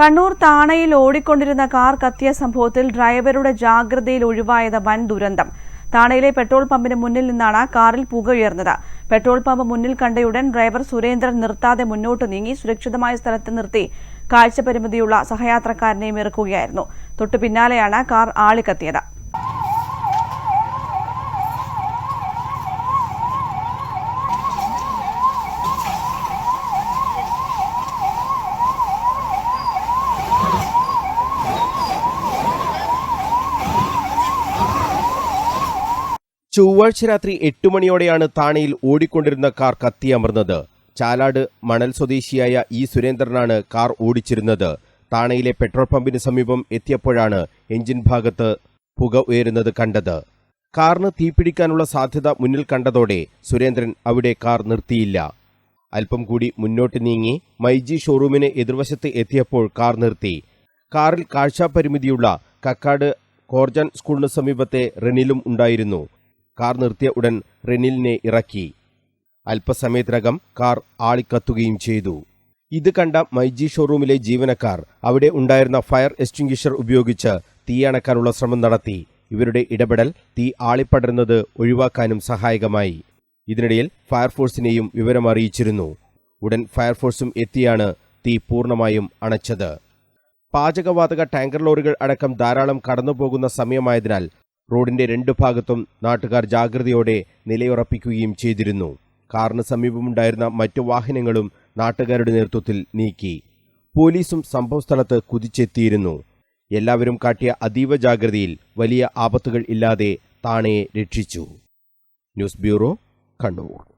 കണ്ണൂർ താണയിൽ ഓടിക്കൊണ്ടിരുന്ന കാർ കത്തിയ സംഭവത്തിൽ ഡ്രൈവറുടെ ജാഗ്രതയിൽ ഒഴിവായത് വൻ ദുരന്തം. താണയിലെ പെട്രോൾ പമ്പിന് മുന്നിൽ നിന്നാണ് കാറിൽ പുകയുയർന്നത് പെട്രോൾ പമ്പ് മുന്നിൽ കണ്ടയുടൻ ഡ്രൈവർ സുരേന്ദ്രൻ നിർത്താതെ മുന്നോട്ട് നീങ്ങി സുരക്ഷിതമായ സ്ഥലത്ത് നിർത്തി കാഴ്ചപരിമിതിയുള്ള സഹയാത്രക്കാരനെയും ഇറക്കുകയായിരുന്നു. തൊട്ടു പിന്നാലെയാണ് കാർ ആളിക്കത്തിയത്. ചൊവ്വാഴ്ച രാത്രി എട്ട് മണിയോടെയാണ് താണയിൽ ഓടിക്കൊണ്ടിരുന്ന കാർ കത്തിയമർന്നത്. ചാലാട് മണൽ സ്വദേശിയായ ഇ സുരേന്ദ്രനാണ് കാർ ഓടിച്ചിരുന്നത്. താണയിലെ പെട്രോൾ പമ്പിന് സമീപം എത്തിയപ്പോഴാണ് എഞ്ചിൻ ഭാഗത്ത് പുക ഉയരുന്നത് കണ്ടത്. കാറിന് തീപിടിക്കാനുള്ള സാധ്യത മുന്നിൽ കണ്ടതോടെ സുരേന്ദ്രൻ അവിടെ കാർ നിർത്തിയില്ല. അല്പം കൂടി മുന്നോട്ട് നീങ്ങി മൈജി ഷോറൂമിന് എതിർവശത്ത് എത്തിയപ്പോൾ കാർ നിർത്തി. കാറിൽ കാഴ്ചാപരിമിതിയുള്ള കക്കാട് കോർജൻ സ്കൂളിന് സമീപത്തെ റെനിലും ഉണ്ടായിരുന്നു. കാർ നിർത്തിയ ഉടൻ റെനിലിനെ ഇറക്കി. അല്പസമയത്തിനകം കാർ ആളിക്കത്തുകയും ചെയ്തു. ഇത് കണ്ട മൈജി ഷോറൂമിലെ ജീവനക്കാർ അവിടെ ഉണ്ടായിരുന്ന ഫയർ എക്സ്റ്റിംഗ്വിഷർ ഉപയോഗിച്ച് തീയണക്കാനുള്ള ശ്രമം നടത്തി. ഇവരുടെ ഇടപെടൽ തീ ആളിപ്പടരുന്നത് ഒഴിവാക്കാനും സഹായകമായി. ഇതിനിടയിൽ ഫയർഫോഴ്സിനെയും വിവരം അറിയിച്ചിരുന്നു. ഉടൻ ഫയർഫോഴ്സും എത്തിയാണ് തീ പൂർണമായും അണച്ചത്. പാചകവാതക ടാങ്കർ ലോറികൾ അടക്കം ധാരാളം കടന്നുപോകുന്ന സമയമായതിനാൽ റോഡിന്റെ രണ്ടു ഭാഗത്തും നാട്ടുകാർ ജാഗ്രതയോടെ നിലയുറപ്പിക്കുകയും ചെയ്തിരുന്നു. കാറിന് സമീപമുണ്ടായിരുന്ന മറ്റു വാഹനങ്ങളും നാട്ടുകാരുടെ നേതൃത്വത്തിൽ നീക്കി. പോലീസും സംഭവസ്ഥലത്ത് കുതിച്ചെത്തിയിരുന്നു. എല്ലാവരും കാട്ടിയ അതീവ ജാഗ്രതയിൽ വലിയ ആപത്തുകൾ ഇല്ലാതെ താണയെ രക്ഷിച്ചു. News bureau Kannur.